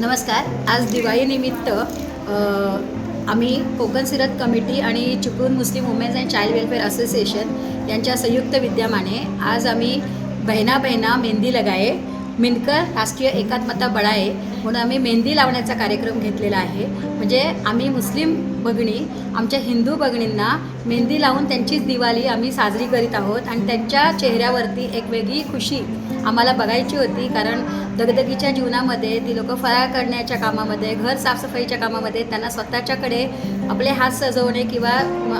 नमस्कार. आज दिवाळीनिमित्त आम्ही कोकण सिरत कमिटी आणि Chiplun Muslim women's and child welfare association यांच्या संयुक्त विद्यमाने आज आम्ही बहिणा बहिणा मेहंदी लगाये. मिनकर राष्ट्रीय एकात्मता बळाये म्हणून आम्ही मेहंदी लावण्याचा कार्यक्रम घेतलेला आहे. म्हणजे आम्ही मुस्लिम भगणी आमच्या हिंदू भगणींना मेहंदी लावून त्यांचीच दिवाळी आम्ही साजरी करीत आहोत आणि त्यांच्या चेहऱ्यावरती एक वेगळी खुशी आम्हाला बघायची होती कारण दगदगीच्या जीवनामध्ये ती लोक फराळ करण्याच्या कामामध्ये घर साफसफाईच्या कामामध्ये त्यांना स्वतःच्याकडे आपले हात सजवणे किंवा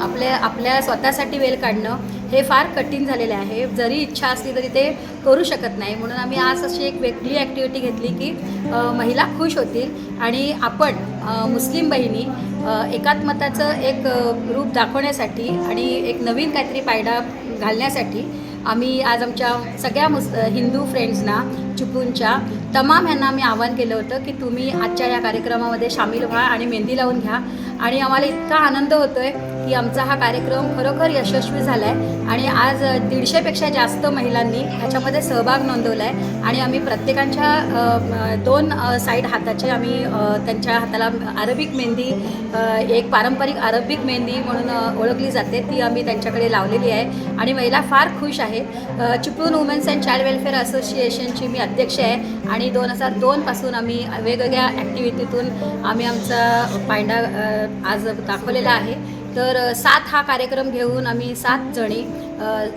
आपल्या आपल्या स्वतःसाठी वेळ काढणं हे फार कठीण झालेले आहे. जरी इच्छा असली तरी ते करू शकत नाही. म्हणून आम्ही आज अशी एक वेगळी ॲक्टिव्हिटी घेतली की महिला खुश होतील आणि आपण मुस्लिम बहिणी एकात्मताचं एक रूप दाखवण्यासाठी आणि एक नवीन काहीतरी पायडा घालण्यासाठी आम्ही आज आमच्या सगळ्या मुस हिंदू फ्रेंड्सना चिपळूणच्या तमाम यांना आम्ही आवाहन केलं होतं की तुम्ही आजच्या या कार्यक्रमामध्ये सामील व्हा आणि मेहंदी लावून घ्या. आणि आम्हाला इतका आनंद होतो आहे की आमचा हा कार्यक्रम खरोखर यशस्वी झाला आहे आणि आज दीडशेपेक्षा जास्त महिलांनी ह्याच्यामध्ये सहभाग नोंदवला आहे आणि आम्ही प्रत्येकांच्या दोन साईड हाताचे आम्ही त्यांच्या हाताला अरबिक मेहंदी एक पारंपरिक अरबिक मेहंदी म्हणून ओळखली जाते ती आम्ही त्यांच्याकडे लावलेली आहे आणि महिला फार खुश आहेत. Chiplun women's and child welfare असोसिएशनची मी अध्यक्ष आहे आणि दोन हजार दोनपासून आम्ही वेगवेगळ्या ॲक्टिव्हिटीतून आम्ही आमचा पायंडा आज दाखवलेला आहे. तर सात हा कार्यक्रम घेऊन आम्ही सात जणी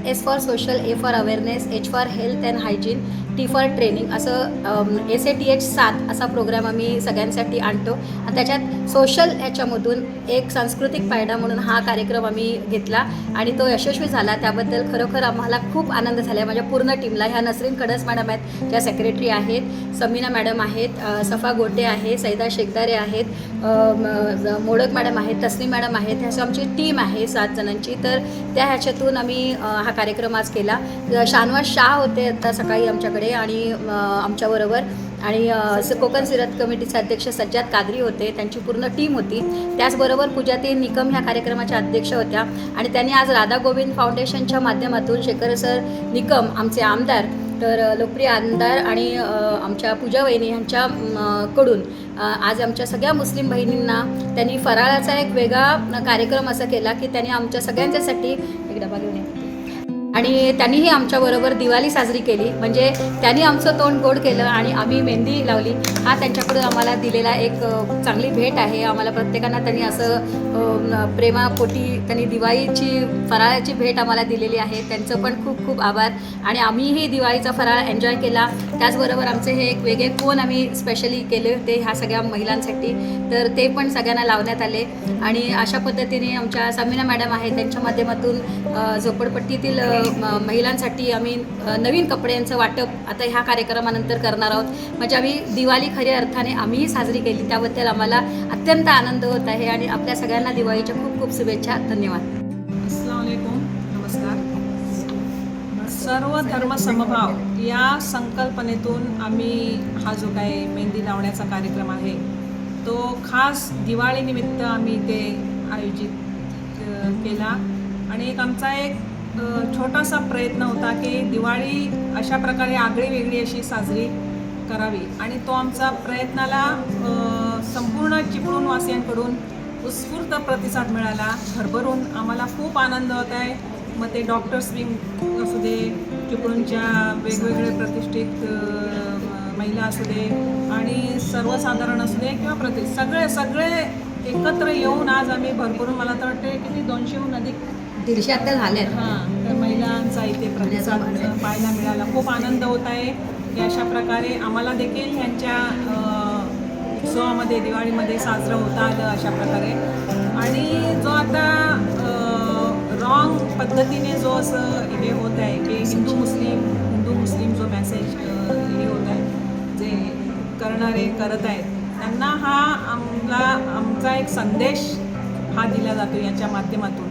S for social A for awareness H for health and hygiene T for training असं एस ए टी एच सात असा प्रोग्राम आम्ही सगळ्यांसाठी आणतो. आणि त्याच्यात सोशल ह्याच्यामधून एक सांस्कृतिक पायडा म्हणून हा कार्यक्रम आम्ही घेतला आणि तो यशस्वी झाला. त्याबद्दल खरोखर आम्हाला खूप आनंद झाला माझ्या पूर्ण टीमला ह्या नसरीन कडस मॅडम आहेत ज्या सेक्रेटरी आहेत समीना मॅडम आहेत सफा गोटे आहे सैदा शेकदारे आहेत मोडक मॅडम आहेत तस्नी मॅडम आहेत ह्याची आमची टीम आहे सात जणांची. तर त्या ह्याच्यातून आम्ही हा कार्यक्रम आज केला. अ, शानवाज शाह होते आता सकाळी आमच्याकडे. आणि आमच्याबरोबर आणि कोकण सिरत कमिटीचे अध्यक्ष सज्जाद कादरी होते त्यांची पूर्ण टीम होती. त्याचबरोबर पूजाते निकम ह्या कार्यक्रमाच्या अध्यक्ष होत्या. आणि त्यांनी आज राधा गोविंद फाउंडेशनच्या माध्यमातून शेखर सर निकम आमचे आमदार तर लोकप्रिय आमदार आणि आमच्या पूजा वहिनी यांच्या कडून आज आमच्या सगळ्या मुस्लिम बहिणींना त्यांनी फराळाचा एक वेगळा कार्यक्रम असा केला की त्यांनी आमच्या सगळ्यांच्यासाठी एक डबा घेऊन आणि त्यांनीही आमच्याबरोबर दिवाळी साजरी केली. म्हणजे त्यांनी आमचं तोंड गोड केलं आणि आम्ही मेहंदी लावली. हा त्यांच्याकडून आम्हाला दिलेला एक चांगली भेट आहे. आम्हाला प्रत्येकांना त्यांनी असं प्रेमापोटी त्यांनी दिवाळीची फराळाची भेट आम्हाला दिलेली आहे. त्यांचं पण खूप खूप आभार. आणि आम्हीही दिवाळीचा फराळ एन्जॉय केला. त्याचबरोबर आमचे हे एक वेगळे कोण आम्ही स्पेशली केले होते ह्या सगळ्या महिलांसाठी. तर ते पण सगळ्यांना लावण्यात आले. आणि अशा पद्धतीने आमच्या समीना मॅडम आहे त्यांच्या माध्यमातून झोपडपट्टीतील महिलांसाठी आम्ही नवीन कपड्यांचं वाटप आता ह्या कार्यक्रमानंतर करणार आहोत. म्हणजे आम्ही दिवाळी खऱ्या अर्थाने आम्हीही साजरी केली. त्याबद्दल आम्हाला अत्यंत आनंद होत आहे आणि आपल्या सगळ्यांना दिवाळीच्या खूप खूप शुभेच्छा. धन्यवाद. अस्सलाम नमस्कार. सर्व धर्म समभाव या संकल्पनेतून आम्ही हा जो काही मेहंदी लावण्याचा कार्यक्रम आहे तो खास दिवाळीनिमित्त आम्ही ते आयोजित केला. आणि एक आमचा एक छोटासा प्रयत्न होता की दिवाळी अशा प्रकारे आगळी वेगळी अशी साजरी करावी. आणि तो आमचा प्रयत्नाला संपूर्ण चिपळूण वासियांकडून उत्स्फूर्त प्रतिसाद मिळाला. भरभरून आम्हाला खूप आनंद होत आहे. मग ते डॉक्टर्स विंग असू दे चिपळूणच्या वेगवेगळे प्रतिष्ठित महिला असू दे आणि सर्वसाधारण असू दे किंवा प्रति सगळे सगळे एकत्र येऊन आज आम्ही भरभरून मला तर वाटते किती दोनशेहून अधिक दीडशे आता झाले हां तर महिलांचा इथे प्रतिसाद पाहायला मिळाला. खूप आनंद होत आहे. की अशा प्रकारे आम्हाला देखील ह्यांच्या अ, उत्सवामध्ये दिवाळीमध्ये साजरं होता आलं अशा प्रकारे. आणि जो आता रॉंग पद्धतीने जो असं हे होत आहे की हिंदू मुस्लिम हिंदू मुस्लिम जो मेसेज हे होत आहे जे करणारे करत आहेत त्यांना हा आमला आमचा एक संदेश हा दिला जातो याच्या माध्यमातून.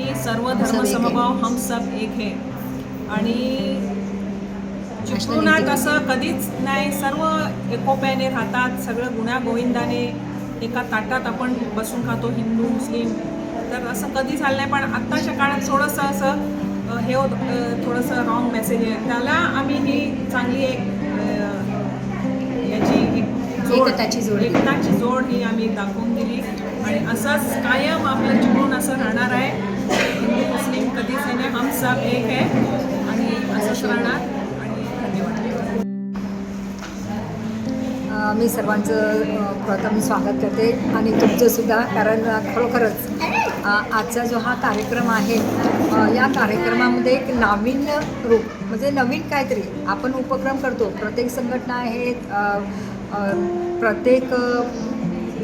की सर्व धर्म एक है. समभाव हम सब एक है. आणि चिपळूणात असं कधीच नाही. सर्व एकोप्याने राहतात. सगळं गुण्या गोविंदाने एका ताटात आपण बसून खातो हिंदू मुस्लिम. तर असं कधी झालं नाही. पण आत्ताच्या काळात थोडंसं असं हे होत थोडंसं रॉंग मेसेज आहे. त्याला आम्ही ही चांगली एक याची एक जोड- एकताची जोड. एकताची जोड ही आम्ही दाखवून दिली. आणि असंच कायम आपलं चिपळूण असं राहणार आहे. हम सब एक है आणि असंच राहणार आणि धन्यवाद. मी सर्वांचं प्रथम स्वागत करते. आणि तुमचंसुद्धा कारण खरोखरच आजचा जो हा कार्यक्रम आहे या कार्यक्रमामध्ये एक नाविन्य रूप म्हणजे नवीन काहीतरी आपण उपक्रम करतो. प्रत्येक संघटना आहेत प्रत्येक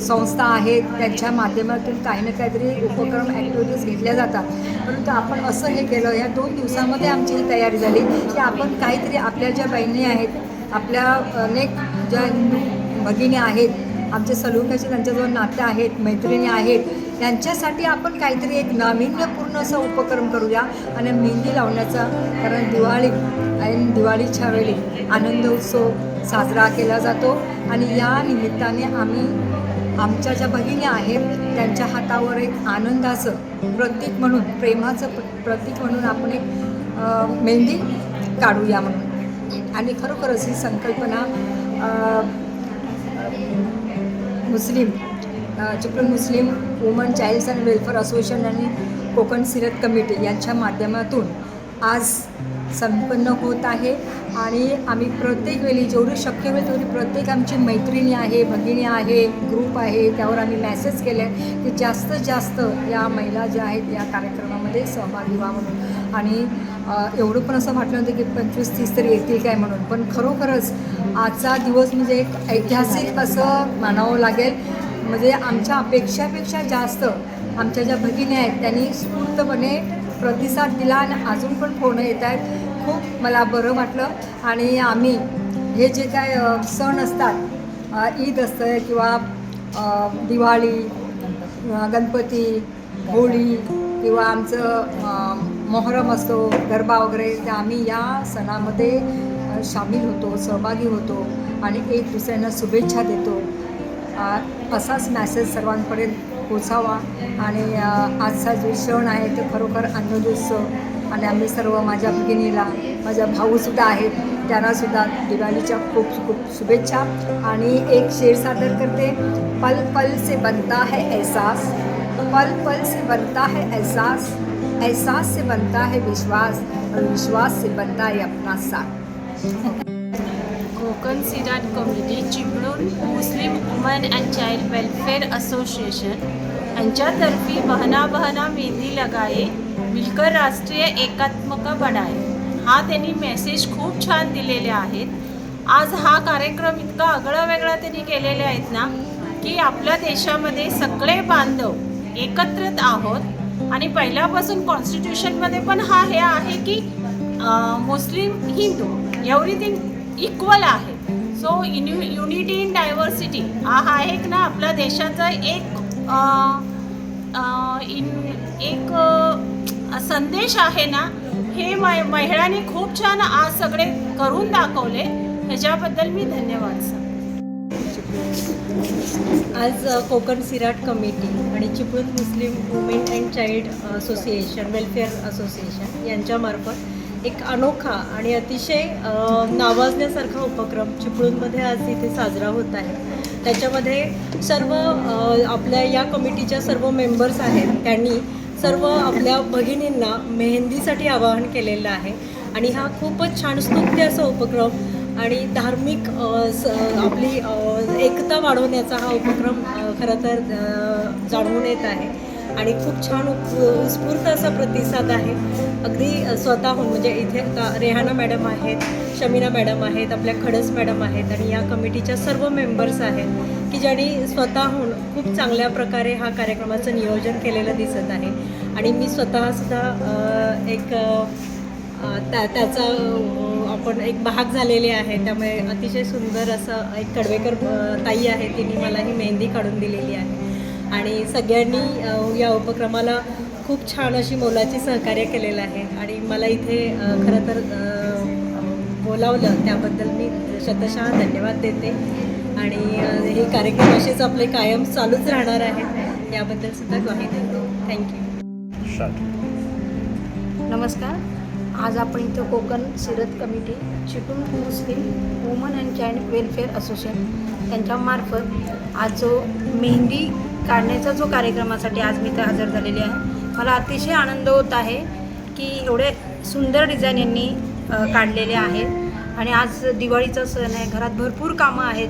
संस्था आहेत त्यांच्या माध्यमातून काही ना काहीतरी उपक्रम ॲक्टिव्हिटीज घेतल्या जातात. परंतु आपण असं हे केलं या दोन दिवसामध्ये आमची ही तयारी झाली की आपण काहीतरी आपल्या ज्या बहिणी आहेत आपल्या अनेक ज्या हिंदू भगिनी आहेत आमचे सलुकाचे त्यांच्याजवळ नाते आहेत मैत्रिणी आहेत त्यांच्यासाठी आपण काहीतरी एक नाविन्यपूर्ण असा उपक्रम करूया आणि मेहंदी लावण्याचा कारण दिवाळी आणि दिवाळीच्या वेळी आनंद उत्सव साजरा केला जातो. आणि या निमित्ताने आम्ही आमच्या ज्या भगिनी आहेत त्यांच्या हातावर एक आनंदाचं प्रतीक म्हणून प्रेमाचं प्र- प्रतीक म्हणून आपण एक मेहंदी काढूया म्हणून. आणि खरोखरच ही संकल्पना Muslim Chiplun Muslim woman childs and welfare association आणि कोकण सिरत कमिटी यांच्या माध्यमातून आज संपन्न होत आहे. आणि आम्ही प्रत्येक वेळी जेवढी शक्य होईल तेवढी प्रत्येक आमची मैत्रिणी आहे भगिनी आहे ग्रुप आहे त्यावर आम्ही मॅसेज केले आहे की जास्तीत जास्त या महिला ज्या आहेत या कार्यक्रमामध्ये सहभागी व्हा म्हणून. आणि एवढं पण असं वाटलं होतं की पंचवीस तीस तरी येतील काय म्हणून. पण खरोखरच आजचा दिवस म्हणजे एक ऐतिहासिक असं मानावं लागेल. म्हणजे आमच्या अपेक्षापेक्षा जास्त आमच्या ज्या भगिनी आहेत त्यांनी स्फूर्तपणे प्रतिसाद दिला आणि अजून पण फोन येत आहेत. खूप मला बरं वाटलं. आणि आम्ही हे जे काय सण असतात ईद असतं किंवा दिवाळी गणपती होळी किंवा आमचं मोहरम असतो गरबा वगैरे तर आम्ही या सणामध्ये सामील होतो सहभागी होतो आणि एक दुसऱ्यांना शुभेच्छा देतो. असाच मॅसेज सर्वांपर्यंत पोचावा. आणि आजचा जो सण आहे तो खरोखर आनंदोत्सव आणि आम्ही सर्व माझ्या भगिनीला माझ्या भाऊसुद्धा आहेत त्यांनासुद्धा दिवाळीच्या खूप खूप शुभेच्छा. आणि एक शेर सादर करते पल पल से बनता है एहसास पल पल से बनता है एहसास एहसास से बनता है विश्वास और विश्वास से बनता है अपना साथ. Konkan Seerat committee Chiplun Muslim woman and child welfare association यांच्यातर्फे बहना बहना मेहंदी लगाए मिलकर राष्ट्रीय एकात्मक बनाए हा त्यांनी मेसेज खूप छान दिलेले आहेत. आज हा कार्यक्रम इतका आगळा वेगळा त्यांनी केलेले आहेत ना की आपल्या देशामध्ये सगळे बांधव एकत्रित आहोत. आणि पहिल्यापासून कॉन्स्टिट्यूशनमध्ये पण हा हे आहे की मुस्लिम हिंदू एव्हरीथिंग इक्वल आहे. So in unity in diversity हा एक ना आपल्या देशाचा एक इन एक संदेश आहे ना हे मै महिलांनी खूप छान आज सगळे करून दाखवले. ह्याच्याबद्दल मी धन्यवाद सर आज कोकण सिराट कमिटी आणि Chiplun Muslim women and child association welfare association यांच्यामार्फत एक अनोखा आणि अतिशय नावाजण्यासारखा उपक्रम चिपळूणमध्ये आज इथे साजरा होत आहे. त्याच्यामध्ये सर्व आपल्या या कमिटीच्या सर्व मेंबर्स आहेत. त्यांनी सर्व आपल्या भगिनींना मेहंदीसाठी आवाहन केलेलं आहे. आणि हा खूपच छान स्तुत्य असा उपक्रम आणि धार्मिक स आपली एकता वाढवण्याचा हा उपक्रम खरं तर जाणवून येत आहे. आणि खूप छान उत्स्फूर्त असा प्रतिसाद आहे. अगदी स्वतःहून म्हणजे इथे का रेहाना मॅडम आहेत शमीना मॅडम आहेत आपल्या खडस मॅडम आहेत आणि या कमिटीच्या सर्व मेंबर्स आहेत की ज्यांनी स्वतःहून खूप चांगल्या प्रकारे हा कार्यक्रमाचं नियोजन केलेलं दिसत आहे. आणि मी स्वतःसुद्धा एक त्या त्याचा आपण एक भाग झालेले आहे. त्यामुळे अतिशय सुंदर असं एक कडवेकर ताई आहे तिने मला ही मेहंदी काढून दिलेली आहे. आणि सगळ्यांनी या उपक्रमाला खूप छान अशी मोलाची सहकार्य केलेलं आहे. आणि मला इथे खरं तर बोलावलं त्याबद्दल मी शतशः धन्यवाद देते. आणि हे कार्यक्रम असेच आपले कायम चालूच राहणार आहेत याबद्दल सुद्धा ग्वाही देते. थँक्यू नमस्कार. आज आपण इथं Konkan Seerat committee Chiplun Muslim woman and child welfare association यांच्यामार्फत आज जो मेहंदी काढण्याचा जो कार्यक्रमासाठी आज मी इथं हजर झालेली आहे. मला अतिशय आनंद होत आहे की एवढे सुंदर डिझाईन यांनी काढलेले आहेत. आणि आज दिवाळीचा सण आहे घरात भरपूर कामं आहेत.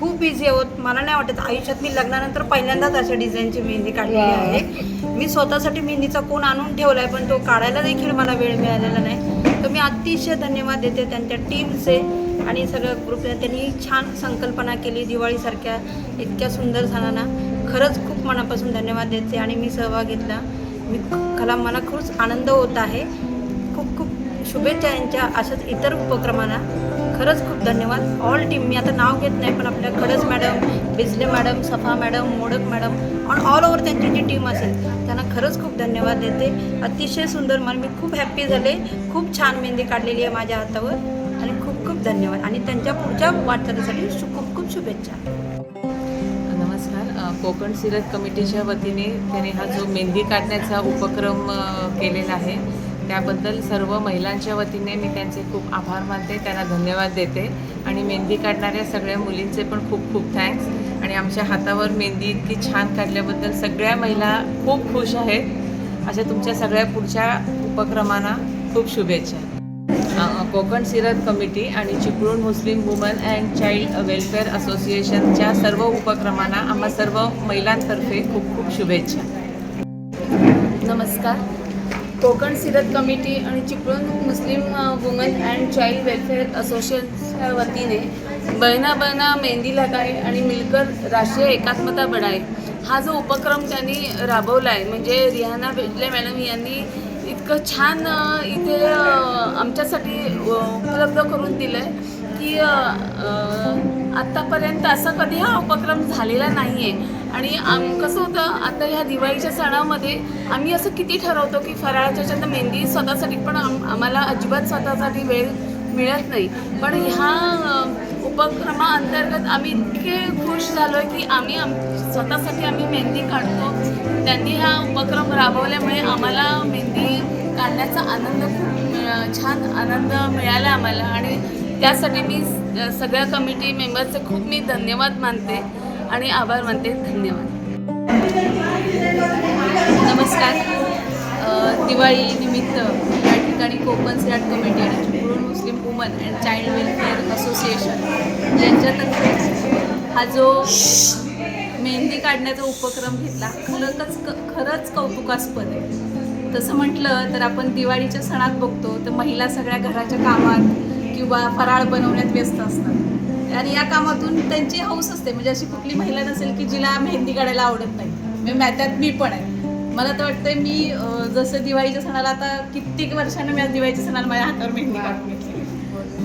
खूप बिझी आहोत. मला नाही वाटत आयुष्यात मी लग्नानंतर पहिल्यांदाच अशा डिझाईनची मेहंदी काढलेली आहे. मी स्वतःसाठी मेहंदीचा कोण आणून ठेवला आहे पण तो काढायला देखील मला वेळ मिळालेला नाही. तर मी अतिशय धन्यवाद देते त्यांच्या टीमचे आणि सगळं ग्रुप त्यांनी छान संकल्पना केली दिवाळीसारख्या इतक्या सुंदर सणांना. खरंच खूप मनापासून धन्यवाद देते आणि मी सहभाग घेतला. मी खला मला खूप आनंद होत आहे. खूप खूप शुभेच्छा यांच्या अशाच इतर उपक्रमांना खरंच खूप धन्यवाद. ऑल टीम मी आता नाव घेत नाही पण आपल्या Khadas madam Bijle madam Safa madam Modak madam on all over त्यांची जी टीम असेल त्यांना खरंच खूप धन्यवाद देते. अतिशय सुंदर मला मी खूप हॅप्पी झाले. खूप छान मेहंदी काढलेली आहे माझ्या हातावर. आणि खूप खूप धन्यवाद. आणि त्यांच्या पुढच्या वाटचालीसाठी शु- खूप खूप शुभेच्छा. कोकण सिरत कमिटीच्या वतीने त्याने हा जो मेहंदी काढण्याचा उपक्रम केलेला आहे त्याबद्दल सर्व महिलांच्या वतीने मी त्यांचे खूप आभार मानते त्यांना धन्यवाद देते. आणि मेहंदी काढणाऱ्या सगळ्या मुलींचे पण खूप खूप थँक्स आणि आमच्या हातावर मेहंदी इतकी छान काढल्याबद्दल सगळ्या महिला खूप खुश आहेत. अशा तुमच्या सगळ्या पुढच्या उपक्रमांना खूप शुभेच्छा. कोकण सिरत कमिटी आणि Chiplun Muslim woman and child welfare असोसिएशनच्या सर्व उपक्रमांना आम्हा सर्व महिलांतर्फे खूप खूप शुभेच्छा. नमस्कार. कोकण सिरत कमिटी आणि Chiplun Muslim woman and child welfare असोसिएशनच्या वतीने बहना बहना मेहंदी लगाए आणि मिलकर राष्ट्रीय एकात्मता बढाए हा जो उपक्रम त्यांनी राबवला आहे म्हणजे रिहाना बेजले मॅडम यांनी इतकं छान इथे आमच्यासाठी उपलब्ध करून दिलं आहे की आत्तापर्यंत असा कधी हा उपक्रम झालेला नाही आहे आणि आम कसं होतं आता ह्या दिवाळीच्या सणामध्ये आम्ही असं किती ठरवतो की फराळाच्या तर मेहंदी स्वतःसाठी पण आम आम्हाला अजिबात स्वतःसाठी वेळ मिळत नाही. पण ह्या उपक्रमाअंतर्गत आम्ही इतके खुश झालो आहे की आम्ही आम स्वतःसाठी आम्ही मेहंदी काढतो. त्यांनी हा उपक्रम राबवल्यामुळे आम्हाला मेहंदी काढण्याचा आनंद खूप छान आनंद मिळाला आम्हाला. आणि त्यासाठी मी सगळ्या कमिटी मेंबरचे खूप मी धन्यवाद मानते आणि आभार मानते. धन्यवाद. नमस्कार. दिवाळी निमित्त या ठिकाणी कोकण सिराट कमिटी आणि Muslim woman and child welfare association यांच्यातर्फे हा जो मेहंदी काढण्याचा उपक्रम घेतला खरंच खरंच कौतुकास्पद आहे. तसं म्हटलं तर आपण दिवाळीच्या सणात बघतो तर महिला सगळ्या घराच्या कामात किंवा फराळ बनवण्यात व्यस्त असतात. आणि या कामातून त्यांची हौस असते. म्हणजे अशी कुठली महिला नसेल की जिला मेहंदी काढायला आवडत नाही. मी मॅथ्यात मी पण आहे. मला तर वाटतंय मी जसं दिवाळीच्या सणाला आता कित्येक वर्षानं मी आज दिवाळीच्या सणाला माझ्या हातावर मेहंदी काढते.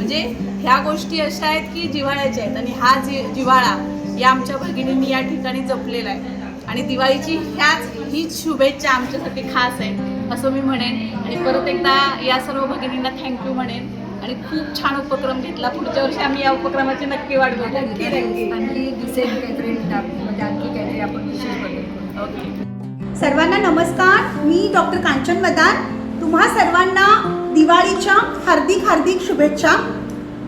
म्हणजे ह्या गोष्टी अशा आहेत की जिव्हाळ्याच्या आहेत. आणि हा जि जिव्हाळा या आमच्या भगिनींनी या ठिकाणी जपलेला आहे. आणि दिवाळीची ह्याच हीच शुभेच्छा आमच्यासाठी खास आहे असं मी म्हणेन. आणि परत एकदा या सर्व भगिनींना थँक्यू म्हणेन. आणि खूप छान उपक्रम घेतला. पुढच्या वर्षी आम्ही या उपक्रमाची नक्की वाट बघू. नक्की नक्की. आणखी काहीतरी टाक म्हणजे आणखी काहीतरी आपण विशेष बघू. ओके सर्वांना नमस्कार. मी डॉक्टर कांचन मदान. तुम्हा सर्वांना दिवाळीच्या हार्दिक हार्दिक शुभेच्छा.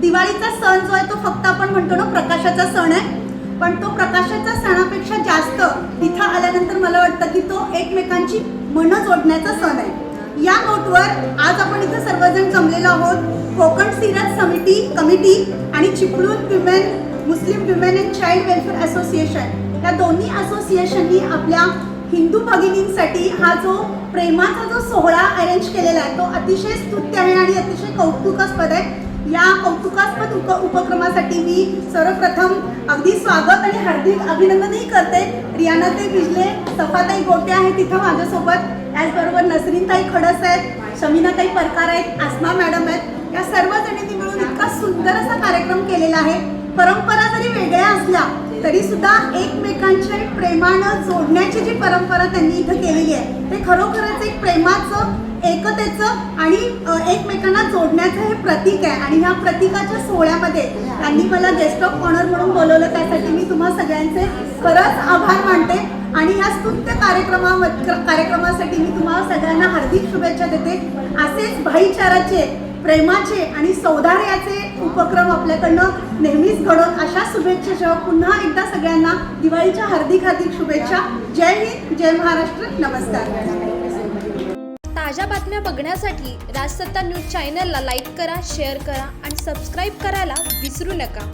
दिवाळीचा सण जो आहे तो फक्त आपण म्हणतो ना प्रकाशाचा सण आहे. पण तो प्रकाशाच्या सणापेक्षा जास्त इथं आल्यानंतर मला वाटतं की तो एकमेकांची मनं जोडण्याचा सण आहे. या नोटवर आज आपण इथं सर्वजण जमलेलो आहोत. कोकण सिरत समिती कमिटी आणि Chiplun women Muslim women and child welfare association या दोन्ही असोसिएशननी आपल्या हिंदू भगिनींसाठी हा जो प्रेमाचा जो सोहळा अरेंज केलेला आहे तो अतिशय स्तुत्य आहे आणि अतिशय कौतुकास्पद आहे. या कौतुकास्पद उप उपक्रमासाठी मी सर्वप्रथम अगदी स्वागत आणि हार्दिक अभिनंदनही करते. रियानाताई भिजले सफाताई गोटे आहे तिथं माझ्यासोबत. त्याचबरोबर नसरीनताई खडस आहेत शमीनाताई परकार आहेत आसमा मॅडम आहेत. या सर्व जणींनी मिळून इतका सुंदर असा कार्यक्रम केलेला आहे. परंपरा जरी वेगळ्या असल्या तरी सुद्धा एकमेकांच्या प्रेमानं जोडण्याची जी परंपरा त्यांनी इथं केलेली आहे ते खरोखरच एक प्रेमाचं एकतेचं आणि एकमेकांना जोडण्याचं हे प्रतीक आहे. आणि ह्या प्रतीकाच्या सोहळ्यामध्ये त्यांनी मला गेस्ट ऑफ ऑनर म्हणून बोलवलं त्यासाठी मी तुम्हा सगळ्यांचे खरंच आभार मानते. आणि ह्या स्तुत्य कार्यक्रमा कार्यक्रमासाठी मी तुम्हाला सगळ्यांना हार्दिक शुभेच्छा देते. असेच भाईचाराचे प्रेमाचे आणि सौदार्याचे उपक्रम आपल्याकडनं नेहमीच घडत. अशा शुभेच्छा पुन्हा एकदा सगळ्यांना दिवाळीच्या हार्दिक हार्दिक शुभेच्छा. जय हिंद जय महाराष्ट्र. नमस्कार. ताज्या बातम्या बघण्यासाठी राजसत्ता न्यूज चॅनलला लाईक करा शेअर करा आणि सबस्क्राईब करायला विसरू नका.